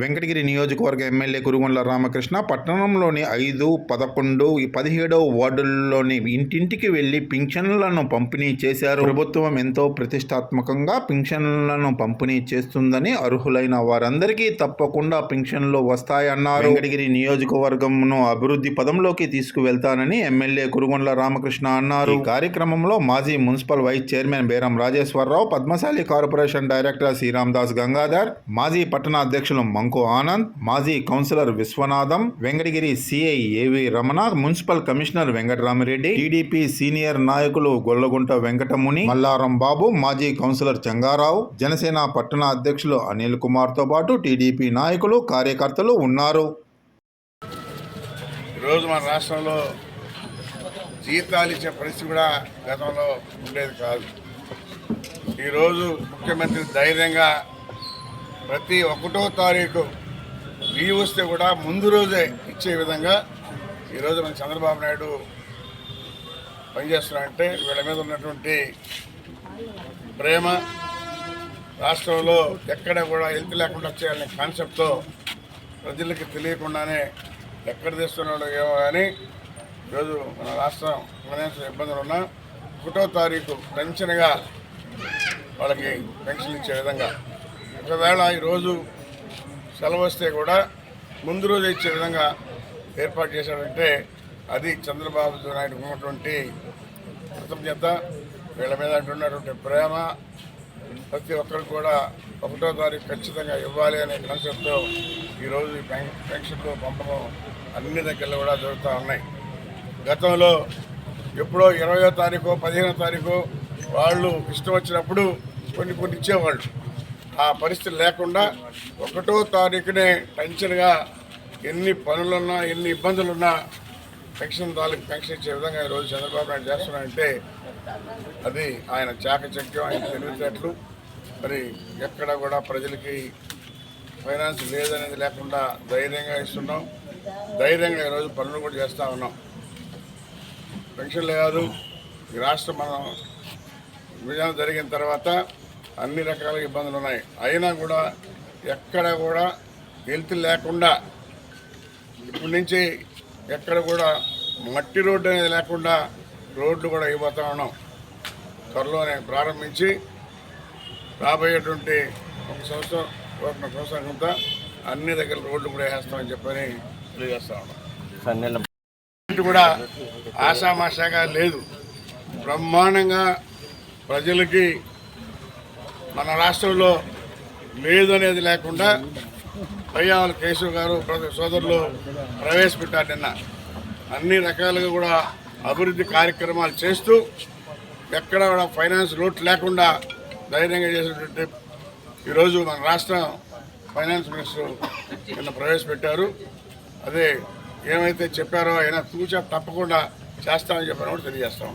Venkatagiri నియోజకవర్గ MLA Kurugondla Ramakrishna పట్టణంలోని ఐదు పదకొండు పదిహేడవ వార్డుల్లోని ఇంటింటికి వెళ్ళి పింఛన్లను పంపిణీ చేశారు. ప్రభుత్వం ఎంతో ప్రతిష్టాత్మకంగా పింఛన్లను పంపిణీ చేస్తుందని అర్హులైన వారందరికీ తప్పకుండా పింఛన్లు వస్తాయన్నారు. వెంకటగిరి నియోజకవర్గంను అభివృద్ధి పదంలోకి తీసుకువెళ్తానని ఎమ్మెల్యే కురుగొండ్ల రామకృష్ణ అన్నారు. ఈ కార్యక్రమంలో మాజీ municipal vice chairman Beram Rajeshwararao Padmashali corporation director Sriram Das Gangadhar మాజీ పట్టణ అధ్యక్షులు అంకు ఆనంద్ మాజీ councillor Viswanatham Venkatagiri CI A V Ramana municipal commissioner Venkatramireddy TDP senior నాయకులు గొల్లగుంట వెంకటముని మల్లారం బాబు మాజీ కౌన్సిలర్ చంగారావు జనసేన పట్టణ అధ్యక్షులు అనిల్ కుమార్తో పాటు టీడీపీ నాయకులు కార్యకర్తలు ఉన్నారు. ఈరోజు మన రాష్ట్రంలో జీతాలు ఇచ్చే పరిస్థితి కూడా గతంలో ఉండేది కాదు. ఈరోజు ముఖ్యమంత్రి ధైర్యంగా ప్రతి ఒకటో తారీఖు లీవ్ వస్తే కూడా ముందు రోజే ఇచ్చే విధంగా ఈరోజు మన చంద్రబాబు నాయుడు పనిచేస్తున్నారంటే వీళ్ళ మీద ఉన్నటువంటి ప్రేమ రాష్ట్రంలో ఎక్కడ కూడా హెల్త్ లేకుండా చేయాలనే కాన్సెప్ట్తో ప్రజలకి తెలియకుండానే ఎక్కడ తీస్తున్నాడో ఏమో కానీ ఈరోజు మన రాష్ట్రం ఫైనాన్షియల్ ఇబ్బందులు ఉన్నా ఒకటో తారీఖు పెన్షన్గా వాళ్ళకి పెన్షన్ ఇచ్చే విధంగా ఒకవేళ ఈరోజు సెలవు వస్తే కూడా ముందు రోజు ఇచ్చే విధంగా ఏర్పాటు చేశాడంటే అది చంద్రబాబు నాయుడు ఉన్నటువంటి కృతజ్ఞత వీళ్ళ మీద ఉన్నటువంటి ప్రేమ ప్రతి ఒక్కరు కూడా ఒకటో తారీఖు ఖచ్చితంగా ఇవ్వాలి అనే కాన్సెప్ట్తో ఈరోజు ఈ పెన్షన్లు పంపడం అన్ని దగ్గరలో కూడా జరుగుతూ ఉన్నాయి. గతంలో ఎప్పుడో ఇరవయో తారీఖు పదిహేనో తారీఖు వాళ్ళు ఇష్టం వచ్చినప్పుడు కొన్ని కొన్ని ఇచ్చేవాళ్ళు. ఆ పరిస్థితి లేకుండా ఒకటో తారీఖునే టెన్షన్గా ఎన్ని పనులున్నా ఎన్ని ఇబ్బందులున్నా పెన్షన్ తాలూకు పెన్షన్ ఇచ్చే విధంగా ఈరోజు చంద్రబాబు నాయుడు చేస్తున్నారంటే అది ఆయన చాకచక్యం ఆయన తెలివితేటలు. మరి ఎక్కడ కూడా ప్రజలకి ఫైనాన్స్ లేదనేది లేకుండా ధైర్యంగా ఇస్తున్నాం. ధైర్యంగా ఈరోజు పనులు కూడా చేస్తూ ఉన్నాం. పెన్షన్లు కాదు ఈ రాష్ట్రం మనం విభజన జరిగిన తర్వాత అన్ని రకాల ఇబ్బందులు ఉన్నాయి. అయినా కూడా ఎక్కడ కూడా హెల్త్ లేకుండా ఇప్పటి నుంచి ఎక్కడ కూడా మట్టి రోడ్డు అనేది లేకుండా రోడ్లు కూడా ఇవ్వతా ఉన్నాం. త్వరలోనే ప్రారంభించి రాబోయేటువంటి ఒక సంవత్సరం ఒక సంవత్సరం కొంత అన్ని దగ్గర రోడ్లు కూడా వేస్తామని చెప్పని తెలియజేస్తా ఉన్నాం. కూడా ఆషామాషాగా లేదు. బ్రహ్మాండంగా ప్రజలకి మన రాష్ట్రంలో లేదు అనేది లేకుండా పయ్యావల కేశవ్ గారు సోదరులు ప్రవేశపెట్టారు నిన్న. అన్ని రకాలుగా కూడా అభివృద్ధి కార్యక్రమాలు చేస్తూ ఎక్కడ కూడా ఫైనాన్స్ లోటు లేకుండా ధైర్యంగా చేసినటువంటి ఈరోజు మన రాష్ట్ర ఫైనాన్స్ మినిస్టర్ నిన్న ప్రవేశపెట్టారు. అదే ఏమైతే చెప్పారో అయినా తూచా తప్పకుండా చేస్తామని చెప్పిన కూడా తెలియజేస్తా